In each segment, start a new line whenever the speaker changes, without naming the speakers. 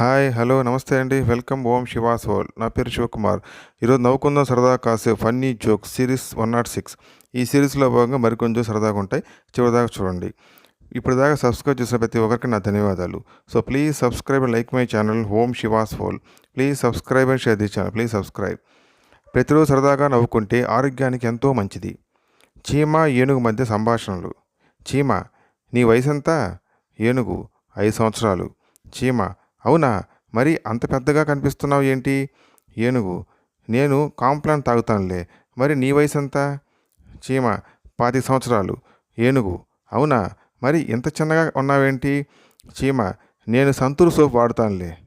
Hi hello నమస్తే అండి. Welcome ఓం she was whole నా పేరు శివకుమార్. ఈరోజు నవ్వుకుందాం సరదా కాసే funny joke series one nought six. ఈ సిరీస్లో భాగంగా మరికొంచెం సరదాగా ఉంటాయి. చివరిదాకా చూడండి. ఇప్పటిదాకా సబ్స్క్రైబ్ చేసిన ప్రతి ఒక్కరికి నా ధన్యవాదాలు. So please subscribe and like my channel Om Shivas hole please subscribe and share the channel. Please subscribe. ప్రతిరోజు సరదాగా నవ్వుకుంటే ఆరోగ్యానికి ఎంతో మంచిది. చీమ ఏనుగు మధ్య సంభాషణలు. చీమ నీ వయసంతా? ఏనుగు ఐదు సంవత్సరాలు. చీమ అవునా? మరి అంత పెద్దగా కనిపిస్తున్నావు ఏంటి? ఏనుగు నేను కాంప్లాన్ తాగుతానులే. మరి నీ వయసు ఎంత చీమ పాతి సంవత్సరాలు. ఏనుగు అవునా? మరి ఇంత చిన్నగా ఉన్నావేంటి? చీమ నేను సంతూరు సోప్ వాడుతానులే.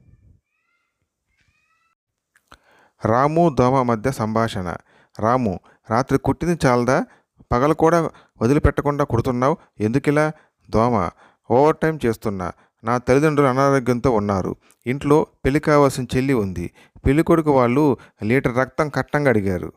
రాము దోమ మధ్య సంభాషణ. రాము రాత్రి కుట్టింది చాలదా? పగలు కూడా వదిలిపెట్టకుండా కుడుతున్నావు? ఎందుకిలా? దోమ ఓవర్ టైం చేస్తున్నా. నా తల్లిదండ్రులు అనారోగ్యంతో ఉన్నారు. ఇంట్లో పెళ్ళి కావాల్సిన చెల్లి ఉంది. పెళ్ళి కొడుకు వాళ్ళు లీటర్ రక్తం కట్టంగా అడిగారు.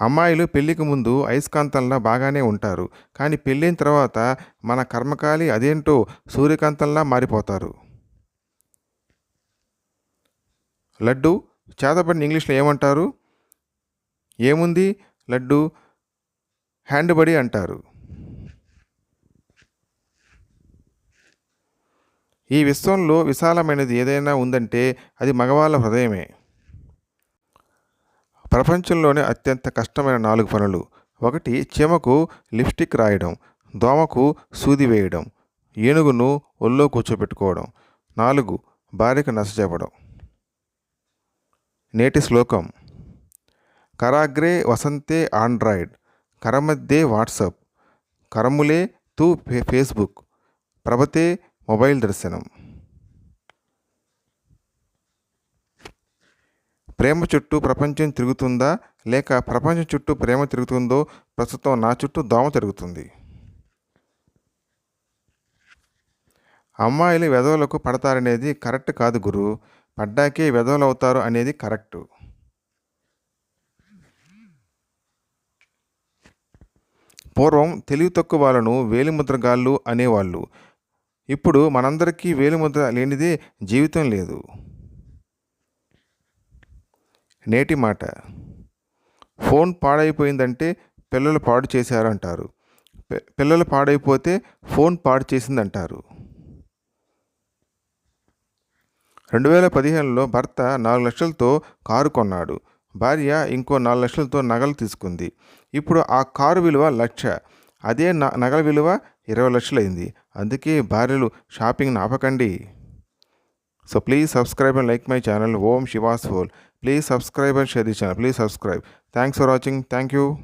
అమ్మాయిలు పెళ్ళికి ముందు అయస్కాంతంలా బాగానే ఉంటారు. కానీ పెళ్ళైన తర్వాత మన కర్మకాలి అదేంటో సూర్యకాంతంలా మారిపోతారు. లడ్డు చేతపడిన ఇంగ్లీష్లో ఏమంటారు? ఏముంది? లడ్డు హ్యాండ్ బడి అంటారు. ఈ విశ్వంలో విశాలమైనది ఏదైనా ఉందంటే అది మగవాళ్ళ హృదయమే. ప్రపంచంలోనే అత్యంత కష్టమైన నాలుగు పనులు. ఒకటి చీమకు లిప్స్టిక్ రాయడం. దోమకు సూది వేయడం. ఏనుగును ఒళ్ళో కూర్చోబెట్టుకోవడం నాలుగు భార్యకు నచ్చజెప్పడం నేటి శ్లోకం. కరాగ్రే వసంతే ఆండ్రాయిడ్. కరమధ్యే వాట్సాప్. కరములే తూ ఫేస్బుక్. ప్రభతే మొబైల్ దర్శనం. ప్రేమ చుట్టూ ప్రపంచం తిరుగుతుందా? లేక ప్రపంచం చుట్టూ ప్రేమ తిరుగుతుందో? ప్రస్తుతం నా చుట్టూ దోమ తిరుగుతుంది. అమ్మాయిలు వెధవలకు పడతారనేది కరెక్ట్ కాదు గురు. పడ్డాకే వెధవలు అవుతారు అనేది కరెక్టు. పూర్వం తెలివి తక్కువ వాళ్ళను వేలిముద్రగాళ్ళు అనేవాళ్ళు. ఇప్పుడు మనందరికీ వేలిముద్ర లేనిదే జీవితం లేదు. నేటి మాట. ఫోన్ పాడైపోయిందంటే పిల్లలు పాడు చేశారంటారు. అంటారు పిల్లలు పాడైపోతే ఫోన్ పాడు చేసిందంటారు. రెండు వేల పదిహేనులో భర్త నాలుగు లక్షలతో కారు కొన్నాడు. భార్య ఇంకో నాలుగు లక్షలతో నగలు తీసుకుంది. ఇప్పుడు ఆ కారు విలువ లక్ష. అదే న- నగల విలువ ఇరవై లక్షలైంది. అందుకే భార్యలు shopping ఆపకండి so please subscribe and like my channel. Om Shivas hole. Please subscribe and share the channel. Please subscribe. Thanks for watching. Thank you.